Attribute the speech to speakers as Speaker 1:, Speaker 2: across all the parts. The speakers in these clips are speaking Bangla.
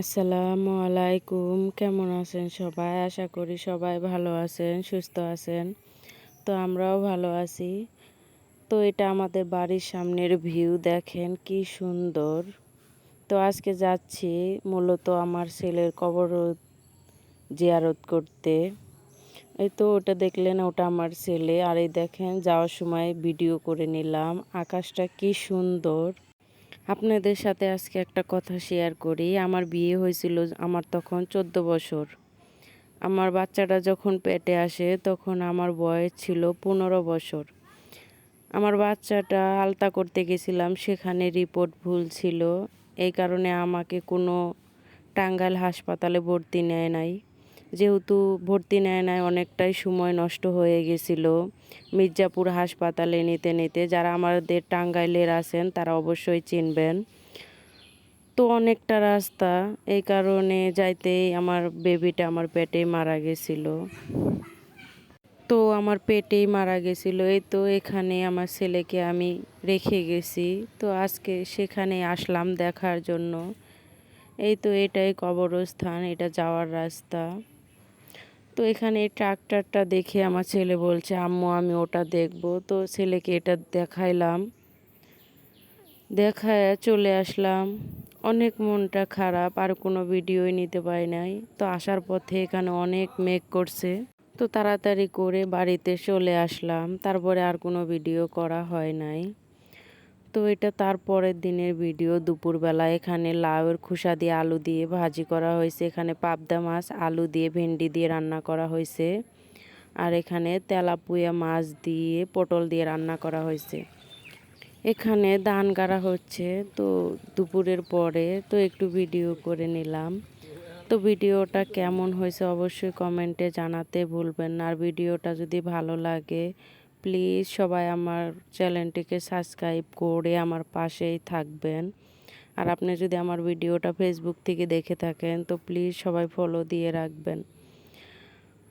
Speaker 1: আসসালামু আলাইকুম। কেমন আছেন সবাই? আশা করি সবাই ভালো আছেন, সুস্থ আছেন। তো আমরাও ভালো আছি। তো এটা আমাদের বাড়ির সামনের ভিউ, দেখেন কি সুন্দর। তো আজকে যাচ্ছি মূলত আমার ছেলের কবর জিয়ারত করতে। এই তো ওটা দেখলেন, ওটা আমার ছেলে। আর এই দেখেন, যাওয়ার সময় ভিডিও করে নিলাম। আকাশটা কি সুন্দর। আপনাদের সাথে আজকে একটা কথা শেয়ার করি। আমার বিয়ে হয়েছিল আমার তখন চোদ্দ বছর। আমার বাচ্চাটা যখন পেটে আসে তখন আমার বয়স ছিল পনেরো বছর। আমার বাচ্চাটা আলতা করতে গেছিলাম, সেখানে রিপোর্ট ভুল ছিল। এই কারণে আমাকে কোনো টাঙ্গাইল হাসপাতালে ভর্তি নেয় নাই। যেহেতু ভর্তি নেয় নাই অনেকটাই সময় নষ্ট হয়ে গেছিল। মির্জাপুর হাসপাতালে নিতে নিতে যারা আমাদের টাঙ্গাইলের আছেন, তারা অবশ্যই চিনবেন। তো অনেকটা রাস্তা, এই কারণে যাইতেই আমার বেবিটা আমার পেটেই মারা গেছিল। তো আমার পেটেই মারা গেছিল। এই তো এখানে আমার ছেলেকে আমি রেখে গেছি। তো আজকে সেখানে আসলাম দেখার জন্য। এই তো এটাই কবরস্থান, এটা যাওয়ার রাস্তা। তো এখানে এই ট্রাক্টরটা দেখে আমার ছেলে বলছে, আম্মু, আমি ওটা দেখব। তো ছেলেকে এটা দেখাইলাম। দেখায় চলে আসলাম। অনেক মনটা খারাপ, আর কোনো ভিডিওই নিতে পারি নাই। তো আসার পথে এখানে অনেক মেঘ করছে। তো তাড়াতাড়ি করে বাড়িতে চলে আসলাম। তারপরে আর কোনো ভিডিও করা হয় নাই। তো এটা তার পরের দিনের ভিডিও। দুপুরবেলা এখানে লাউয়ের খোসা দিয়ে আলু দিয়ে ভাজি করা হয়েছে। এখানে পাবদা মাছ, আলু দিয়ে ভেন্ডি দিয়ে রান্না করা হয়েছে। আর এখানে তেলাপুয়া মাছ দিয়ে পটল দিয়ে রান্না করা হয়েছে। এখানে ধান গাড়া হচ্ছে, তো দুপুরের পরে তো একটু ভিডিও করে নিলাম। তো ভিডিওটা কেমন হয়েছে অবশ্যই কমেন্টে জানাতে ভুলবেন না। আর ভিডিওটা যদি ভালো লাগে প্লিজ সবাই আমার চ্যানেলটিকে সাবস্ক্রাইব করে আমার পাশেই থাকবেন। আর আপনি যদি আমার ভিডিওটা ফেসবুক থেকে দেখে থাকেন, তো প্লিজ সবাই ফলো দিয়ে রাখবেন।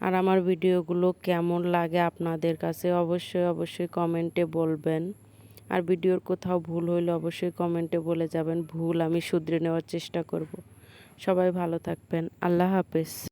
Speaker 1: আর আমার ভিডিওগুলো কেমন লাগে আপনাদের কাছে অবশ্যই অবশ্যই কমেন্টে বলবেন। আর ভিডিওর কোথাও ভুল হইলে অবশ্যই কমেন্টে বলে যাবেন। ভুল আমি শুধরে নেওয়ার চেষ্টা করব। সবাই ভালো থাকবেন। আল্লাহ হাফেজ।